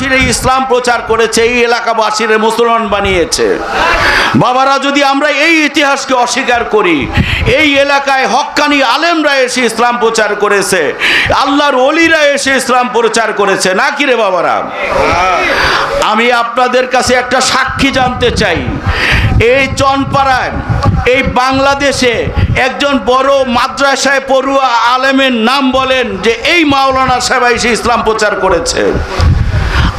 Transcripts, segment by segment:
এলাকাবাসীর ইসলাম প্রচার করেছে, এই এলাকাবাসীর মুসলমান বানিয়েছে। বাবারা, যদি আমরা এই ইতিহাসকে অস্বীকার করি, এই এলাকায় হক্কানি আলেমরা এসে ইসলাম প্রচার করেছে, আল্লাহর অলিরা এসে ইসলাম প্রচার করেছে, না কি রে বাবারা? আমি আপনাদের কাছে একটা সাক্ষী জানতে চাই। এই চনপাড়ায়, এই বাংলাদেশে একজন বড় মাদ্রাসায় পড়ুয়া আলেমের নাম বলেন যে এই মাওলানা সাহেব এসে ইসলাম প্রচার করেছে।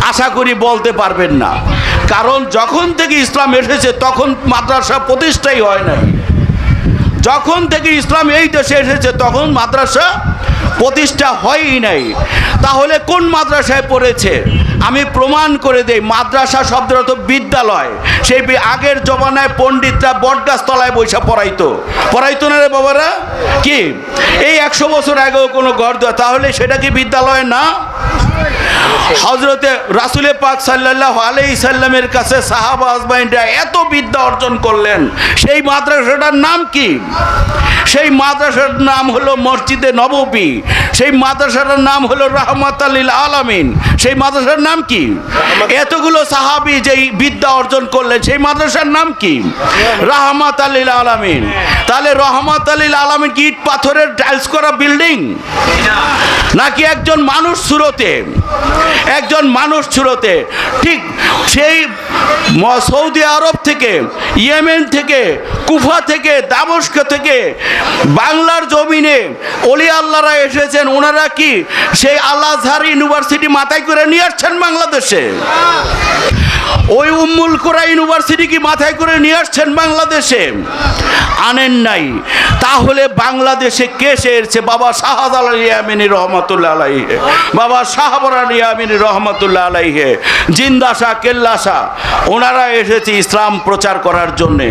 আশা করি বলতে পারবেন না। কারণ যখন থেকে ইসলাম এসেছে, তখন মাদ্রাসা প্রতিষ্ঠাই হয় নাই। যখন থেকে ইসলাম এই দেশে এসেছে, তখন মাদ্রাসা প্রতিষ্ঠা হয়ই নাই। তাহলে কোন মাদ্রাসায় পড়েছে? আমি প্রমাণ করে দেই, মাদ্রাসা শব্দের অর্থ বিদ্যালয়। সেই আগের জমানায় পণ্ডিতরা বটগাছ তলায় বৈশা পড়াইতো। পড়াইতো না রে বাবারা? কি? এই একশো বছর আগেও কোনো ঘর দেওয়া, তাহলে সেটা কি বিদ্যালয় না? হজরতে রাসুলে পাক সাল্লাহ আলাই সাল্লামের কাছে সাহাবা আজমাইনরা এত বিদ্যা অর্জন করলেন। সেই মাদ্রাসাটার নাম কি? সেই মাদ্রাসার নাম হলো মসজিদে নববী। সেই মাদ্রাসাটার নাম হলো রহমত আলীল আলামিন। সেই মাদ্রাসার নাম কি? এতগুলো সাহাবি যেই বিদ্যা অর্জন করলেন, সেই মাদ্রাসার নাম কি? রহমত আলীল আলামিন। তাহলে রহমত আলীল আলামিন কি ইট পাথরের টাইলস করা বিল্ডিং? নাকি একজন মানুষ সুরতে? একজন মানুষ ছিলতে ঠিক সেই সৌদি আরব থেকে, ইয়েমেন থেকে, কুফা থেকে, দামস্ক থেকে বাংলার জমিনে অলি আল্লাহরা এসেছেন। ওনারা কি সেই আল্লাহ ইউনিভার্সিটি মাথায় করে নিয়ে আসছেন বাংলাদেশে? ওই উম্মুল কোরা ইউনিভার্সিটি কি মাথায় করে নিয়ে আসছেন বাংলাদেশে? আনেন নাই। তাহলে বাংলাদেশে কে এসেছে বাবা শাহাদ আলী আমিনী রহমতুল্লাহ আলাইহে। বাবা শাহাবর আলী আমিনী রহমতুল্লাহ আলাইহে। জিন্দাসা কেল্লাসা ওনারা এসেছে ইসলাম প্রচার করার জন্যে।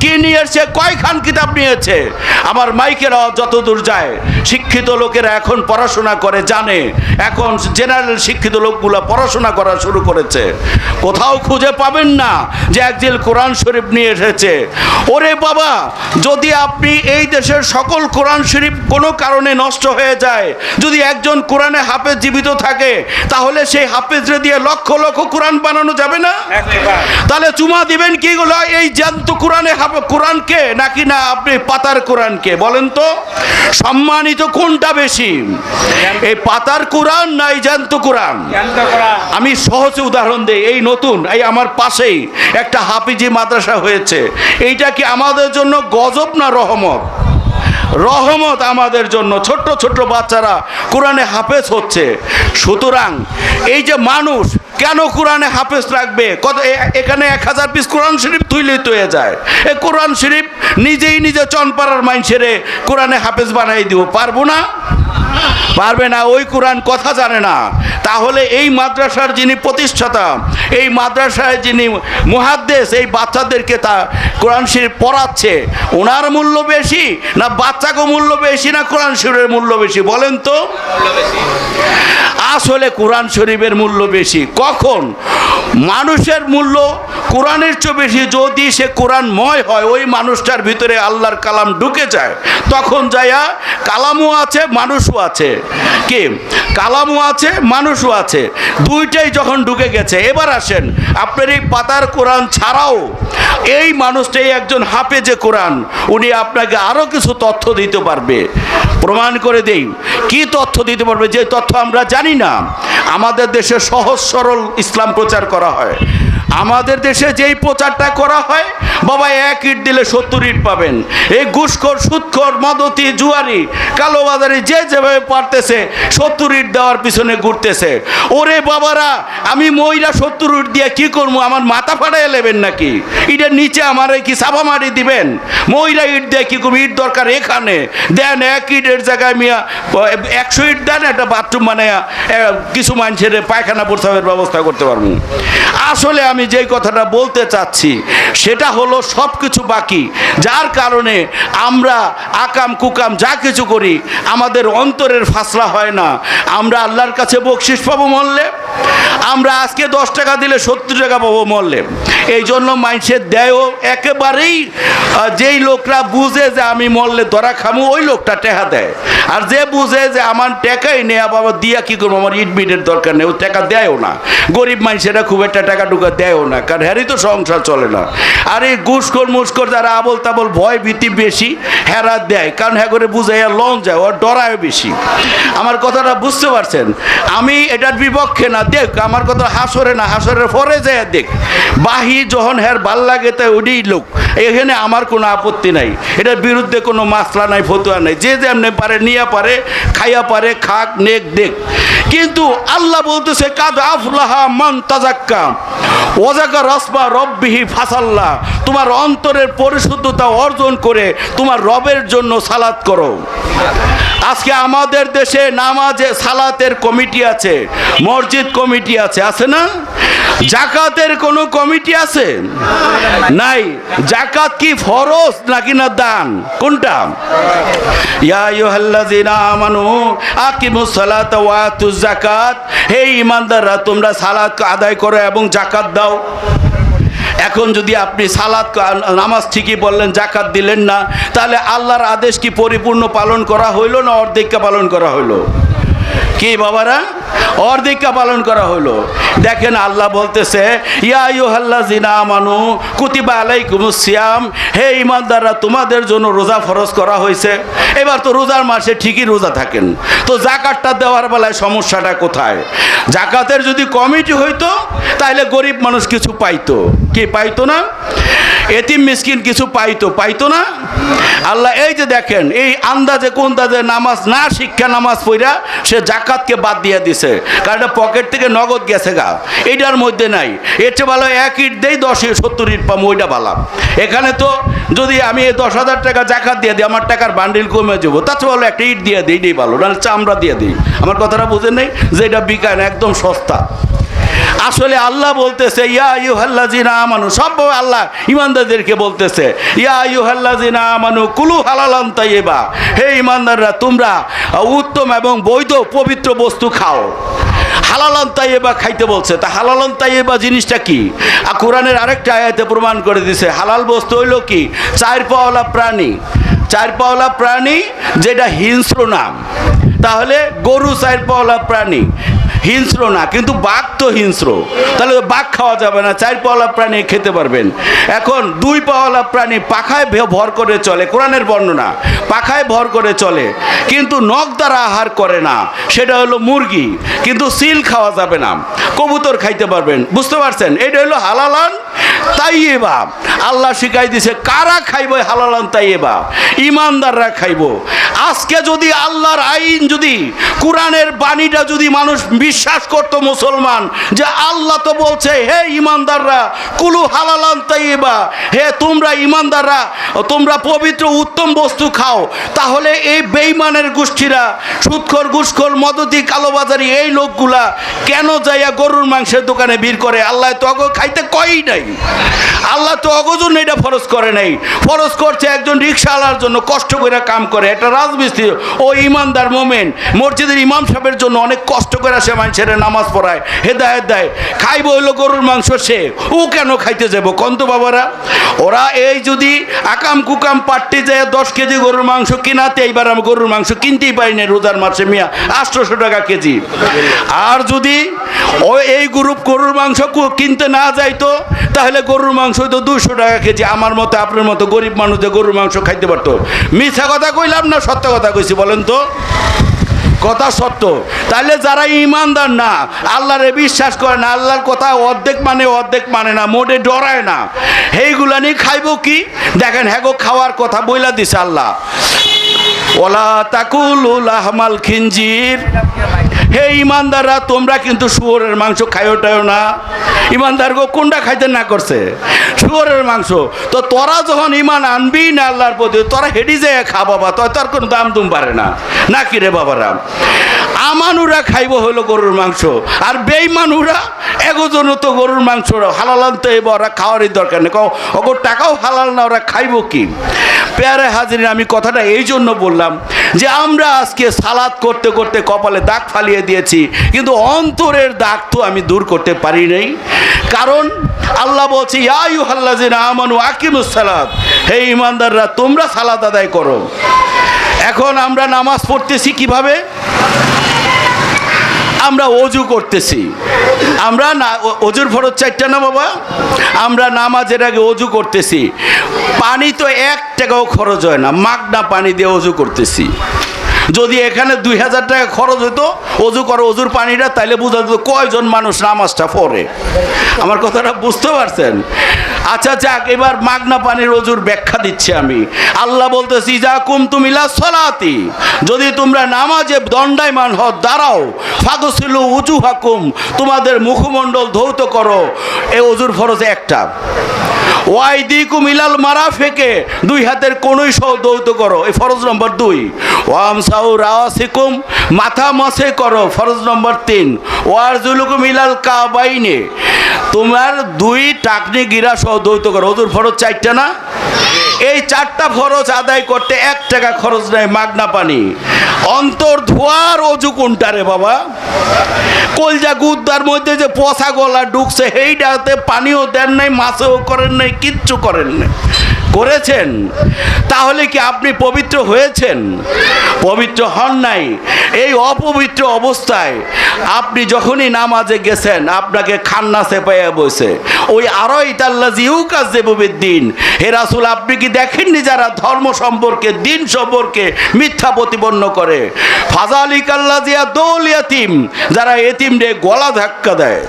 কি নিয়েছে কয়খান কিতাব নিয়েছে? আমার মাইকের আওয়াজ যত দূর যায় শিক্ষিত লোকেরা এখন পড়াশোনা করে জানে। এখন জেনারেল শিক্ষিত লোকগুলো পড়াশোনা করা শুরু করেছে। কোথাও খুঁজে পাবেন না যে একজিল কোরআন শরীফ নিয়ে এসেছে। ওরে বাবা যদি আপনি এই দেশের সকল কোরআন শরীফ কোনো কারণে নষ্ট হয়ে যায় যদি একজন কোরআনে হাফেজ জীবিত থাকে তাহলে সেই হাফেজরে দিয়ে লক্ষ লক্ষ কোরআন বানানো যাবে না? তাহলে চুমা দিবেন কি গুলো এই জ্যান্ত কোরআনে হাফ- কোরআনকে নাকি না আপনি পাতার কোরআনকে? বলেন তো সম্মানিত কোনটা বেশি? এই পাতার কোরআন না এই জ্যান্ত কোরআন। আমি সহজে উদাহরণ দিই এই নতুন এই আমার পাশেই একটা হাফিজি মাদ্রাসা হয়েছে। এইটা কি আমাদের জন্য গজব না রহমত? রহমত আমাদের জন্য। ছোট্ট ছোট্ট বাচ্চারা কোরআনে হাফেজ হচ্ছে। সুতরাং এই যে মানুষ কেন কোরআনে হাফেজ রাখবে? কত এখানে এক হাজার পিস কোরআন শরীফ তুইলেই তৈরি যায়। এ কোরআন শরীফ নিজেই নিজে চনপাড়ার মাইনসেরে কোরআনে হাফেজ বানাই দিব। পারব না? পারবে না, ওই কোরআন কথা জানে না। তাহলে এই মাদ্রাসার যিনি প্রতিষ্ঠাতা, এই মাদ্রাসায় যিনি মুহাদ্দেশ এই বাচ্চাদেরকে তা কোরআন শরীফ পড়াচ্ছে, ওনার মূল্য বেশি না বাচ্চাকে মূল্য বেশি না কোরআন শরীফের মূল্য বেশি? বলেন তো। আসলে কোরআন শরীফের মূল্য বেশি। কখন? মানুষের মূল্য কোরআনের চেয়ে বেশি। যদি সে কোরআনময় হয়, ওই মানুষটার ভিতরে আল্লাহর কালাম ঢুকে যায়, তখন যাইয়া কালামও আছে, মানুষও আছে। কি? কালামও আছে, মানুষও আছে। দুইটাই যখন ঢুকে গেছে, এবার আসেন, আপনার এই পাতার কোরআন ছাড়াও এই মানুষটাই একজন হাফেজে কোরআন, উনি আপনাকে আরও কিছু তথ্য দিতে পারবে। প্রমাণ করে দেই, কি তথ্য দিতে পারবে? যে তথ্য আমরা জানি না, আমাদের দেশে সহজ সরল ইসলাম প্রচার করা হয়। আমাদের দেশে যেই প্রচারটা করা হয়, বাবা, এক ইট দিলে সত্তর ইট পাবেন। এই ঘুষখোর সুৎখোর মদতি, জুয়ারি, কালোবাজারি, যে যেভাবে পারতেছে, সত্তর ইট দেওয়ার পিছনে ঘুরতেছে। ওরে বাবারা, আমি মহিলা সত্তর ইট দিয়ে কি করব? আমার মাথা ফাটাই নেবেন নাকি? ইটের নিচে আমার কি সাবা মারি দিবেন? মহিলা ইট দিয়ে কি করব? ইট দরকার এখানে। দেন এক ইটের জায়গায় মিয়া, একশো ইট দেন, একটা বাথরুম মানে কিছু মানুষের পায়খানা প্রস্রাবের ব্যবস্থা করতে পারব। আসলে আমি যেই কথাটা বলতে চাচ্ছি, সেটা হলো সব কিছু বাকি। যার কারণে আমরা আকাম, কুকাম যা কিছু করি, আমাদের অন্তরের ফাসলা হয় না। আমরা আল্লাহর কাছে বকশিস পাবো মরলে, আমরা আজকে দশ টাকা দিলে সত্তর টাকা পাবো মরলে। এই জন্য মানুষের দেয়ও একেবারেই যেই লোকরা বুঝে যে আমি মরলে ধরা খামু, ওই লোকটা টেহা দেয়। আর যে বুঝে যে আমার টাকাই নেই বাবা দিয়া কি করব? আমার ইট দরকার নেই, ও টাকা দেয়ও না। গরিব মানুষেরা খুব একটা টাকা টুকা দেয়ও না, কারণ হ্যারই তো সংসার চলে না। আর এই ঘুষখোর মুসখোর যারা আবল তাবল ভয়, ভীতি বেশি, হেরা দেয়। কারণ হ্যাঁ করে বুঝাইয়া লন যায়, ওর ডরায় বেশি। আমার কথাটা বুঝতে পারছেন? আমি এটার বিপক্ষে না, দেখ, আমার কথা হাসরে না, হাসরের পরে যায়, দেখ। বাহি যখন হ্যার ভালো লাগে তাই ওটাই লোক। এখানে আমার কোনো আপত্তি নাই। এটার বিরুদ্ধে কোনো মাসলা নাই, ফতুয়া নাই। যে যেমনি পারে, নিয়ে পারে, খাইয়া পারে, খাক, নেক, দেখ। কিন্তু আল্লাহ বলতেছে, কাদ আফলাহা মান তাজাক্কা ওজাকা রসমা রব্বিহি ফাসাল্লাহ তোমার অন্তরের পরিশুদ্ধতা অর্জন করে তোমার রবের জন্য সালাত করো। আজকে আমাদের দেশে নামাজে সালাতের কমিটি আছে, মসজিদ কমিটি আছে আছে না? জাকাতের কোনো কমিটি আছে? নাই। জাকাত কি ফরজ নাকি না দান? কোনটা? ইয়া আইয়ুহাল্লাযিনা আমানু আকিমুস সালাতা ওয়া আতুজ যাকাত। হে ঈমানদাররা, তোমরা সালাত আদায় করো এবং জাকাত দাও। এখন যদি আপনি সালাত নামাজ ঠিকই বললেন জাকাত দিলেন না, তাহলে আল্লাহর আদেশ কি পরিপূর্ণ পালন করা হইল না অর্ধেকটা পালন করা হইল? কি বাবারা? অর্ধেকটা পালন করা হলো দেখেন আল্লাহ বলতেছে হে ইমানদাররা তোমাদের জন্য রোজা ফরজ করা হয়েছে। এবার তো রোজার মাসে ঠিকই রোজা থাকেন। তো জাকাতটা দেওয়ার বেলায় সমস্যাটা কোথায়? জাকাতের যদি কমিটি হইতো তাহলে গরিব মানুষ কিছু পাইতো। কি পাইতো না? এতিম মিসকিন কিছু পাইতো পাইতো না? আল্লাহ, এই যে দেখেন, এই আন্দাজে কোন দাজে নামাজ না শিক্ষা নামাজ পড়া সে জাকাতকে বাদ দিয়ে দিছে। কারণ পকেট থেকে নগদ গেছে গা। এইটার মধ্যে নাই। এর চেয়ে ভালো এক ইট দেই, দশ ইট, সত্তর ইট পাবো ওইটা ভালো এখানে তো যদি আমি এই দশ হাজার টাকা জাকাত দিয়ে দিই, আমার টাকার বান্ডিল কমে যাব, তার চেয়ে ভালো একটা ইট দিয়ে দিই এটাই ভালো, নাহলে চামড়া দিয়ে দিই। আমার কথাটা বুঝেন নেই? যে এটা বিকায় না, একদম সস্তা। আসলে আল্লাহ বলতেছে, ইয়া ইউ ইউহাল্লা জিনা আমানু সব আল্লাহ ইমানদারদেরকে বলতেছে, ইয়া ইউহাল্লা জিনা আমানু, কুলু হালালান তাইয়েবা হে ইমানদাররা, তোমরা উত্তম এবং বৈধ পবিত্র বস্তু খাও। হালালান তাইয়েবা খাইতে বলছে। তা হালালন তাইয়েবা জিনিসটা কি? আর কোরআনের আরেকটা আয়াতে প্রমাণ করে দিছে, হালাল বস্তু হইল কি? চার পাওয়ালা প্রাণী। চার পাওয়ালা প্রাণী যেটা হিংস্র নাম। তাহলে গরু চার পাওয়ালা প্রাণী। হিংস্র না, কিন্তু বাঘ তো হিংস্র। তাহলে বাঘ খাওয়া যাবে না, চার পাওয়ালা প্রাণী খেতে পারবেন। এখন দুই পাওয়ালা প্রাণী পাখায় ভর করে চলে, কোরআনের বর্ণনা, পাখায় ভর করে চলে, কিন্তু নখ দ্বারা আহার করে না, সেটা হলো মুরগি, কিন্তু সিল খাওয়া যাবে না, কবুতর খাইতে পারবেন, বুঝতে পারছেন? এটা হলো হালালান তাই তাইয়েবা আল্লাহ শিখাই দিছে, কারা খাইব হালালান তাই তাইয়েবা ইমানদাররা খাইব। আজকে যদি আল্লাহর আইন যদি, কোরআনের বাণীটা যদি মানুষ বিশ্বাস করত মুসলমান যে আল্লাহ তো বলছে, হে ইমানদাররা, কুলু হালালান তাইয়েবা। হে তোমরা ইমানদাররা, তোমরা পবিত্র উত্তম বস্তু খাও। তাহলে এই বেইমানের গোষ্ঠীরা, সুৎখর ঘুষখোর মদতি কালোবাজারি এই লোকগুলা কেন যাইয়া গরুর মাংসের দোকানে ভিড় করে? আল্লাহ তো অগ খাইতে কয়ই নাই। আল্লাহ তো অগজন এটা ফরজ করে নাই। ফরজ করছে একজন রিক্সাওয়ালার জন্য, কষ্ট করে কাম করে। এটা রাজমিস্ত্রি, ও ইমানদার মোমেন। মসজিদের ইমাম সাহেবের জন্য অনেক কষ্ট করে সে মানুষের নামাজ পড়ায়, হেদায়ত দেয়, খাইব হইল গরুর মাংস সে, ও কেন খাইতে যাব? কন্ত বাবারা? ওরা এই যদি আকাম কুকাম পাট্টি যায় দশ কেজি গরুর মাংস কিনাতে, এইবার আমি গরুর মাংস কিনতেই পারি না রোজার মাসে মিয়া, আটশোশো টাকা কেজি। আর যদি ও এই গ্রুপ গরুর মাংস কিনতে না যাইতো, তাহলে গরুর মাংস তো দুশো টাকা কেজি। আমার মতো, আপনার মতো গরিব মানুষ গরুর মাংস খাইতে পারতো। মিথ্যা কথা কইলাম না, সত্য কথা কইছি, বলেন তো? কথা সত্য। তাহলে যারা ইমানদার না, আল্লাহরে বিশ্বাস করে না, আল্লাহর কথা অর্ধেক মানে অর্ধেক মানে না, মোটে ডরায় না। সেইগুলা নিয়ে খাইব কি? দেখেন হ্যাগো খাওয়ার কথা বইলা দিছে আল্লাহ। ওলা তাকুল আহমাল খিঞ্জির হে ইমানদাররা, তোমরা কিন্তু শুয়োরের মাংস খাইও টাইও না। ইমানদার গো, কোনটা খাইতে না করছে? শুয়োরের মাংস। তো তোরা যখন ইমান আনবি না আল্লাহর প্রতি, তোরা হেডি যায় খা বাবা, তো তোর কোনো দাম দুম পারে না। না কি রে বাবারা? আমানুরা খাইব হলো গরুর মাংস, আর বেইমানুরা, এগোজনও তো গরুর মাংস হালাল তো এবার ওরা খাওয়ারই দরকার নেই। ওগো টাকাও হালাল না, ওরা খাইব কি? পেয়ারে হাজির আমি কথাটা এই জন্য বললাম যে, আমরা আজকে সালাদ করতে করতে কপালে দাগ ফালিয়ে দিয়েছি। কিন্তু অন্তরের দাগ তো আমি দূর করতে পারি নাই। কারণ আল্লাহ বলছে ইয়ায়ু হাল্লাজিনা আমানু আকিমুস সালাদ হে ইমানদাররা তোমরা সালাদ আদায় করো। এখন আমরা নামাজ পড়তেছি কীভাবে? আমরা অজু করতেছি। আমরা না অজুর ফরজ চারটা না বাবা? আমরা নামাজের আগে অজু করতেছি। পানি তো এক টাকাও খরচ হয় না। মাগনা পানি দিয়ে অজু করতেছি। যদি এখানে দুই হাজার টাকা খরচ হতো অজু করো অজুর পানিটা, তাইলে বোঝা যেত কয়জন মানুষ নামাজটা পড়ে। আমার কথাটা বুঝতে পারছেন? আচ্ছা যাক, এবার মাগনা পানির অজুর ব্যাখ্যা দিচ্ছি আমি। আল্লাহ বলতেছি যা কুম তুমিলা সলাতি। যদি তোমরা নামাজে দণ্ডায়মান হও, দাঁড়াও, ফাগসিল উঁচু হাকুম তোমাদের মুখমণ্ডল ধৌত করো। এ অজুর ফরজ একটা। ওয়াই দি কুমিলাল মারা ফেকে। দুই হাতের সহ দৌত করো। ফরজ নম্বর দুই। ওয়াম সাউ রাওয়াসিকুম, মাথা করো। ফরজ নম্বর তিন। ওয়ার কাবাইনে। তোমার দুই টাকনি গিরা সহ দৌত করো। ওদের ফরজ চারটা না? এই চারটা ফরজ আদায় করতে এক টাকা খরচ নেয় মাগনা পানি। অন্তর ধোয়ার অজু কোনটা রে বাবা? কলজা গুদ্দার মধ্যে যে পচা গলা ঢুকছে, সেইটাতে পানিও দেন নাই, মাছও করেন নাই, কিচ্ছু করেন নাই। করেছেন, তাহলে কি আপনি পবিত্র হয়েছেন? পবিত্র হন নাই। এই অপবিত্র অবস্থায় আপনি যখনই নামাজে গেছেন, আপনাকে খান্না চেপাইয়া বসে ওই আরই তাল্লা জিউ কাজ দিন হে রাসুল, আপনি কি দেখেননি যারা ধর্ম সম্পর্কে, দিন সম্পর্কে মিথ্যা প্রতিপন্ন করে? ফাজালি কাল্লা জিয়া দৌল ইয়াতিম যারা এতিম রে গলা ধাক্কা দেয়।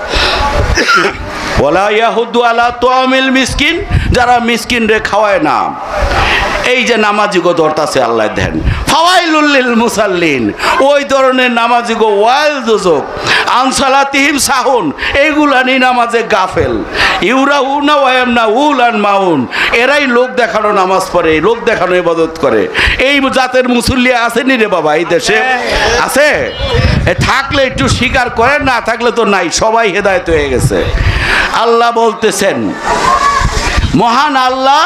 ওলা ইয়াহুদ্দু আলা তোয়ামিল মিসকিন যারা মিসকিন রে খাওয়ায় না। এই যে নামাজিগো ধরতাছে আল্লাহ দেন। ফাওয়াইলুল্লিল মুসাল্লিন ওই ধরনের নামাজিগো ওয়াইল দুজক আনসালাতিহিম সাহুন এইগুলা নি নামাজে গাফেল। ইউরা উনা ওয়াম না উল আন মাউন এরাই লোক দেখানো নামাজ পড়ে লোক দেখানো ইবাদত করে। এই জাতের মুসল্লি আসেনি রে বাবা এই দেশে? আছে? থাকলে একটু স্বীকার করেন না থাকলে তো নাই সবাই হেদায়ত হয়ে গেছে। আল্লাহ বলতেছেন। মহান আল্লাহ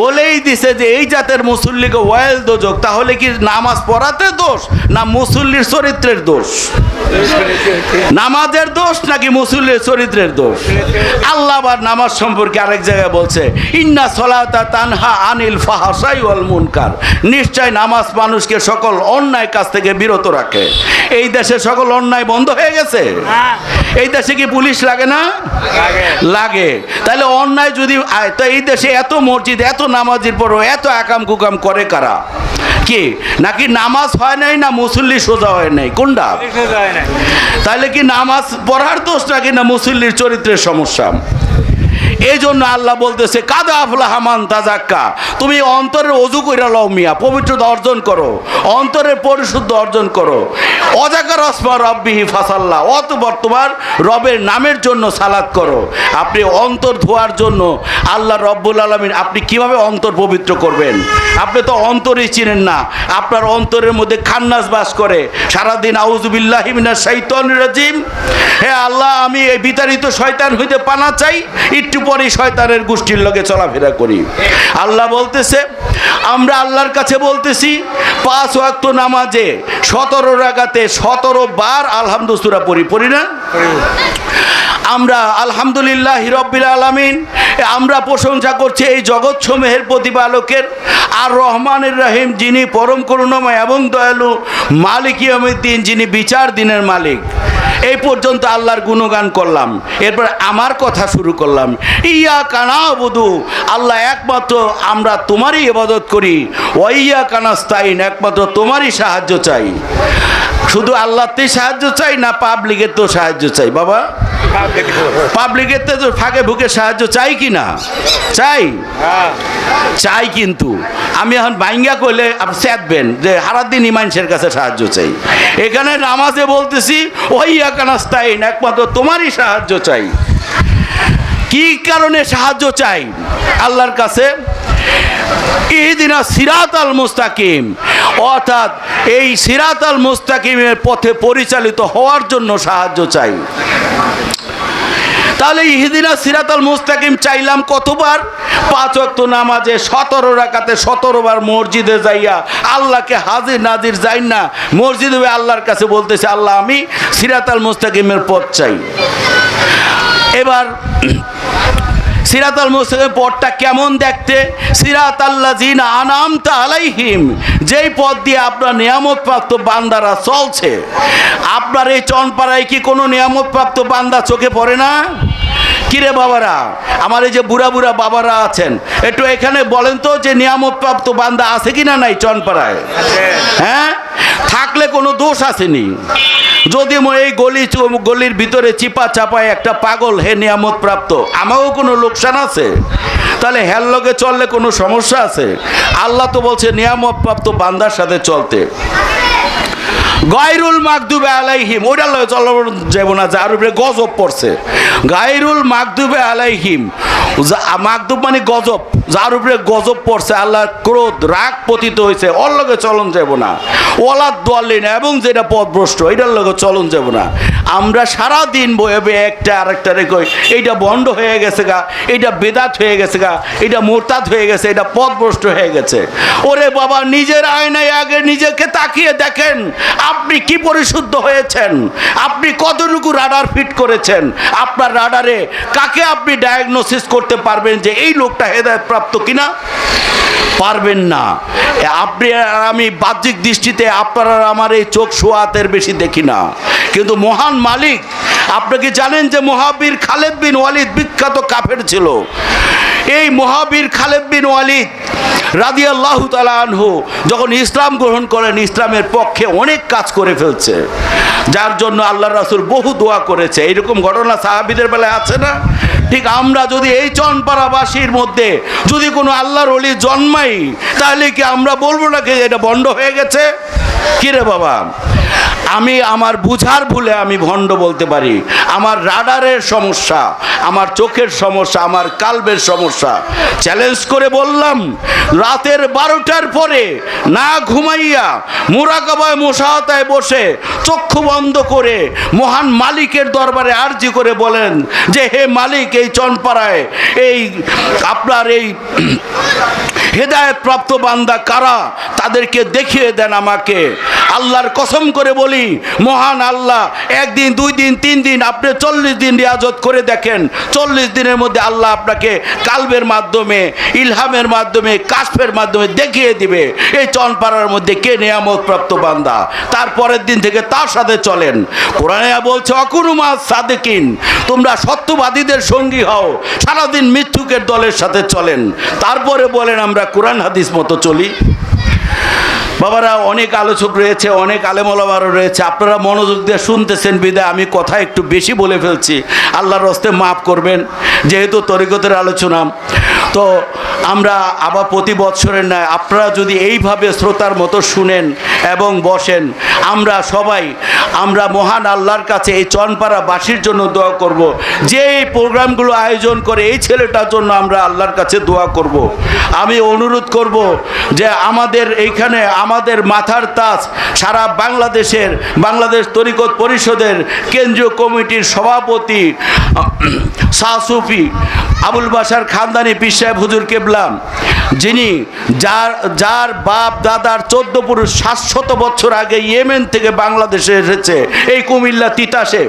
বলেই দিছে যে এই জাতের মুসল্লিকে ওয়েল দোজক, তাহলে কি নামাজ পড়াতে দোষ না মুসল্লির চরিত্রের দোষ? নামাজের দোষ নাকি মুসল্লির চরিত্রের দোষ? আল্লাহ আবার নামাজ সম্পর্কে আরেক জায়গায় বলছে, ইন্না সলাতা তানহা আনিল ফাহাসাই ওয়াল মুনকার। নিশ্চয় নামাজ মানুষকে সকল অন্যায় কাছ থেকে বিরত রাখে। এই দেশে সকল অন্যায় বন্ধ হয়ে গেছে? এই দেশে কি পুলিশ লাগে না? লাগে। তাহলে অন্যায় যদি তো এই দেশে এত মসজিদ এত নামাজির পরও এত একাম কুকাম করে কারা? কি? নাকি নামাজ হয় নাই না মুসল্লি সোজা হয় নাই? কোনটা? তাহলে কি নামাজ পড়ার দোষ নাকি না মুসল্লির চরিত্রের সমস্যা? এই জন্য আল্লাহ বলতেছে, কাদা আফলা হামান তাজাক্কা তুমি অন্তরের অজু কইরা লও মিয়া, পবিত্রতা অর্জন করো, অন্তরের পরিশুদ্ধ অর্জন করো। অজাকার অসমা রব্বিহি ফাসাল্লাহ অতবার তোমার রবের নামের জন্য সালাত করো। আপনি অন্তর ধোয়ার জন্য আল্লাহ রব্বুল আলমিন, আপনি কীভাবে অন্তর পবিত্র করবেন? আপনি তো অন্তরই চিনেন না। আপনার অন্তরের মধ্যে খান্নাস বাস করে। সারাদিন আউজুবিল্লাহ মিনাশ শাইতানির রাজিম। হে আল্লাহ, আমি এই বিতাড়িত শয়তান হইতে পানা চাই, একটু পরেই শয়তানের গোষ্ঠীর লগে চলাফেরা করি। আল্লাহ বলতেছে, আমরা আল্লাহর কাছে বলতেছি, পাঁচ ওয়াক্ত নামাজে সতেরো রাগাতে সতেরো বার আলহামদুসুরা পড়ি পড়ি না? আমরা আলহামদুলিল্লাহ হিরব্বিল আলমিন আমরা প্রশংসা করছি এই জগৎ সমূহের প্রতিপালকের আর রহমানের রহিম যিনি পরম করুণাময় এবং দয়ালু মালিক ইয়মিদ্দিন যিনি বিচার দিনের মালিক। এই পর্যন্ত আল্লাহর গুণগান করলাম। এরপর আমার কথা শুরু করলাম। ইয়া কানা বধু আল্লাহ একমাত্র আমরা তোমারই ইবাদত করি। ওয়াইয়া কানাস্তাইন একমাত্র তোমারই সাহায্য চাই। শুধু আল্লাহতেই সাহায্য চাই না, পাবলিকের তো সাহায্য চাই। বাবা পাবলিকের তো ফাঁকে ভুকে সাহায্য চাই কি না? চাই? চাই কিন্তু। আমি এখন বাইঙ্গা করলে আপনি চেতবেন যে হারাদিন ইমানসের কাছে সাহায্য চাই। এখানে নামাজে বলতেছি, ওই একানাস্তাইন একমাত্র তোমারই সাহায্য চাই। কি কারণে সাহায্য চাই? আল্লাহর কাছে ইদিনা সিরাত আল মুস্তাকিম। অর্থাৎ এই সিরাত আল মুস্তাকিমের পথে পরিচালিত হওয়ার জন্য সাহায্য চাই। তাহলে ইহিদিনা সিরাতাল মুস্তাকিম চাইলাম কতবার? পাঁচ অক্ত নামাজে সতেরো রাকাতে সতেরোবার মসজিদে যাইয়া আল্লাহকে হাজির নাজির যাই না, মসজিদে আল্লাহর কাছে বলতেছে, আল্লাহ, আমি সিরাতাল মুস্তাকিমের পথ চাই। এবার সিরাত মুসলিমের পথটা কেমন দেখতে? সিরাত আল্লাহ জিন আনাম আলাইহিম। যেই পথ দিয়ে আপনার নিয়ামতপ্রাপ্ত বান্দারা চলছে। আপনার এই চনপাড়ায় কি কোনো নিয়ামতপ্রাপ্ত বান্দা চোখে পড়ে না? কিরে বাবারা? আমার এই যে বুড়া বুড়া বাবারা আছেন, একটু এখানে বলেন তো যে নিয়ামত প্রাপ্ত বান্দা আছে কিনা নাই চনপাড়ায়? হ্যাঁ? থাকলে কোনো দোষ আসেনি। যদি ম- এই গলি গলির ভিতরে চিপা চাপায় একটা পাগল হে নিয়ামত প্রাপ্ত আমারও কোনো লোকসান আছে? তাহলে হের লগে চললে কোনো সমস্যা আছে? আল্লাহ তো বলছে নিয়ামত প্রাপ্ত বান্দার সাথে চলতে। গায়রুল মাকদুবে আলাইহিম ওইটা লয় চল যাব না যার উপরে গজব পড়ছে। গায়রুল মাকদুবে আলাইহিম মাকদুব মানে গজব যার উপরে গজব পড়ছে আল্লাহ ক্রোধ, রাগ পতিত হয়েছে ওর লগে চলন যাব না। ওলাদ দোয়ালি না এবং যেটা পথভ্রষ্ট এটার লগে চলন যাব না। আমরা সারা দিন বয়ে একটা আরেকটা রেখে এইটা বন্ধ হয়ে গেছে গা, এইটা বেদাত হয়ে গেছে গা এটা মোরতাদ হয়ে গেছে এটা পথভ্রষ্ট হয়ে গেছে। ওরে বাবা, নিজের আয়নায় আগে নিজেকে তাকিয়ে দেখেন আপনি কি পরিশুদ্ধ হয়েছেন? আপনি কতটুকু রাডার ফিট করেছেন? আপনার রাডারে কাকে আপনি ডায়াগনোসিস করতে পারবেন যে এই লোকটা হেদায়তপ্রাপ্ত কিনা? পারবেন না। আপনি আর আমি বাহ্যিক দৃষ্টিতে আপনার আমার এই চোখ সোয়াতের বেশি দেখি না। কিন্তু মহান মালিক, আপনি কি জানেন যে মহাবীর খালেদ বিন ওয়ালিদ বিখ্যাত কাফের ছিল? এই মহাবীর খালেদ বিন ওয়ালিদ রাদি আল্লাহ আনহু যখন ইসলাম গ্রহণ করেন, ইসলামের পক্ষে অনেক কাজ করে ফেলছে। যার জন্য আল্লাহ রাসুল বহু দোয়া করেছে। এইরকম ঘটনা সাহাবিদের বেলায় আছে না? ঠিক আমরা যদি এই চনপাড়াবাসীর মধ্যে যদি কোনো আল্লাহর অলি জন্মাই, তাহলে কি আমরা বলব না কি এটা বন্ধ হয়ে গেছে? কিরে বাবা? আমি আমার বুঝার ভুলে আমি ভণ্ড বলতে পারি। আমার রাডারের সমস্যা, আমার চোখের সমস্যা, আমার কালবের সমস্যা। চ্যালেঞ্জ করে বললাম, রাতের বারোটার পরে না ঘুমাইয়া মুরাকাবায় মোশাহাতায় বসে চক্ষু বন্ধ করে মহান মালিকের দরবারে আর্জি করে বলেন যে, হে মালিক, এই চনপাড়ায় এই আপনার এই হেদায়ত প্রাপ্ত বান্দা কারা? তাদেরকে দেখিয়ে দেন আমাকে। আল্লাহর কসম করে বলি মহান আল্লাহ। একদিন, দুই দিন, তিন দিন, আপনি চল্লিশ দিন রিয়াজত করে দেখেন। চল্লিশ দিনের মধ্যে আল্লাহ আপনাকে কালবের মাধ্যমে, ইলহামের মাধ্যমে, কাশফের মাধ্যমে দেখিয়ে দিবে। এই চনপাড়ার মধ্যে কে নিয়ামত প্রাপ্ত বান্দা তারপরের দিন থেকে তার সাথে চলেন। কোরআনে বলছে অকুরুমা সাদেকিন, তোমরা সত্যবাদীদের সঙ্গী হও। সারাদিন মৃত্যুকের দলের সাথে চলেন। তারপরে বলেন, আমরা কোরআন হাদিস মতো চলি। বাবারা, অনেক আলোচক রয়েছে, অনেক আলেমলামারও রয়েছে। আপনারা মনোযোগ দিয়ে শুনতেছেন বিদায়। আমি কথা একটু বেশি বলে ফেলছি। আল্লাহর হস্তে মাফ করবেন, যেহেতু তরিকতের আলোচনা। তো আমরা আবার প্রতি বৎসরের নয় আপনারা যদি এইভাবে শ্রোতার মতো শুনেন এবং বসেন, আমরা সবাই, আমরা মহান আল্লাহর কাছে এই চনপাড়া বাসীর জন্য দোয়া করব। যে এই প্রোগ্রামগুলো আয়োজন করে এই ছেলেটার জন্য আমরা আল্লাহর কাছে দোয়া করব। আমি অনুরোধ করব যে আমাদের এইখানে আমাদের মাথার তাজ সারা বাংলাদেশের, বাংলাদেশ তরিকত পরিষদের কেন্দ্রীয় কমিটির সভাপতি, শাহ সুফি আবুল বাসার খানদানি পীর সাহেব হুজুর কেবলাম, যিনি যার যার বাপ, দাদার চোদ্দ পুরুষ সাতশত বছর আগে ইয়েমেন থেকে বাংলাদেশে এসেছে, এই কুমিল্লা তিতাসে।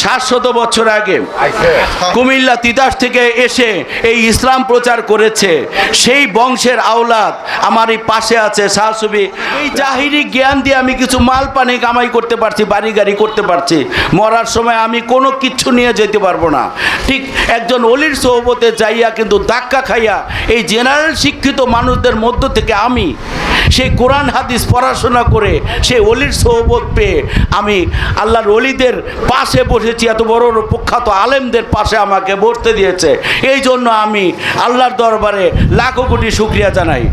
সাতশত বছর আগে কুমিল্লা তিতাস থেকে এসে এই ইসলাম প্রচার করেছে, সেই বংশের আওলাদ আমার এই পাশে আছে শাহসুবি এই জাহিরি জ্ঞান দিয়ে আমি কিছু মাল পানি কামাই করতে পারছি, বাড়ি গাড়ি করতে পারছি। মরার সময় আমি কোনো কিচ্ছু নিয়ে যেতে পারব না। ঠিক একজন অলির সৌবতে যাইয়া কিন্তু ধাক্কা খাইয়া এই জেনারেল শিক্ষিত মানুষদের মধ্য থেকে আমি সেই কোরআন হাদিস পড়াশোনা করে সেই অলির সৌবত পেয়ে আমি আল্লাহর অলিদের পাশে বসেছি। এত বড় বড় প্রখ্যাত আলেমদের পাশে আমাকে বসতে দিয়েছে। এই জন্য আমি আল্লাহর দরবারে লাখো কোটি শুক্রিয়া জানাই।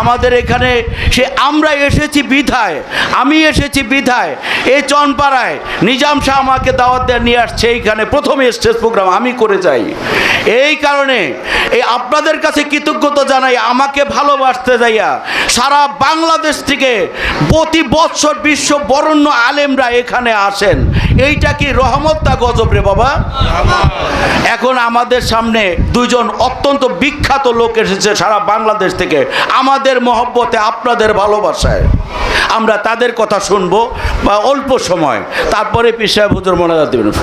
আমাদের এখানে সে, আমরা এসেছি বিধায়, আমি এসেছি বিধায় এই চনপাড়ায়, নিজাম শাহ আমাকে দাওয়াত দিয়ে নিয়ে আসছে, এইখানে প্রথমে স্টেজ প্রোগ্রাম, আমি করে যাই। এই কারণে, এই আপনাদের কাছে কৃতজ্ঞতা জানাই, আমাকে ভালোবাসতে যাইয়া, সারা বাংলাদেশ থেকে প্রতি বৎসর বিশ্ব বরণ্য আলেমরা এখানে আসেন। এইটা কি রহমত তা গজব রে বাবা? এখন আমাদের সামনে দুইজন অত্যন্ত বিখ্যাত লোক এসেছে সারা বাংলাদেশ থেকে। আমাদের মহব্বতে আপনাদের ভালোবাসায়। আমরা তাদের কথা শুনব বা অল্প সময়। তারপরে পিসায় হুজুর মনে দেবেন।